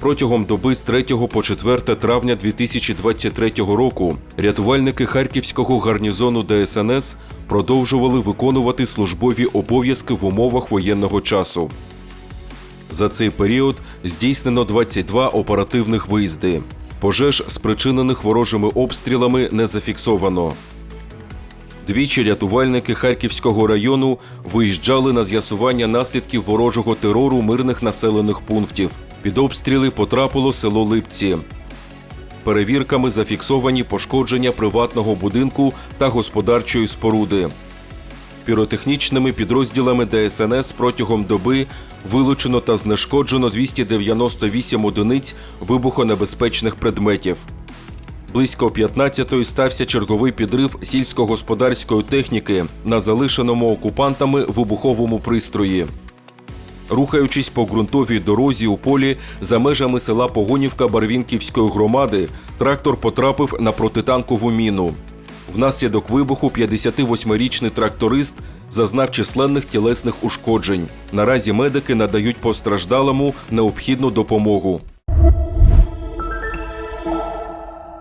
Протягом доби з 3 по 4 травня 2023 року рятувальники харківського гарнізону ДСНС продовжували виконувати службові обов'язки в умовах воєнного часу. За цей період здійснено 22 оперативних виїзди. Пожеж, спричинених ворожими обстрілами, не зафіксовано. Двічі рятувальники Харківського району виїжджали на з'ясування наслідків ворожого терору мирних населених пунктів. Під обстріли потрапило село Липці. Перевірками зафіксовані пошкодження приватного будинку та господарчої споруди. Піротехнічними підрозділами ДСНС протягом доби вилучено та знешкоджено 298 одиниць вибухонебезпечних предметів. Близько 15-ї стався черговий підрив сільськогосподарської техніки на залишеному окупантами вибуховому пристрої. Рухаючись по ґрунтовій дорозі у полі за межами села Погонівка Барвінківської громади, трактор потрапив на протитанкову міну. Внаслідок вибуху 58-річний тракторист зазнав численних тілесних ушкоджень. Наразі медики надають постраждалому необхідну допомогу.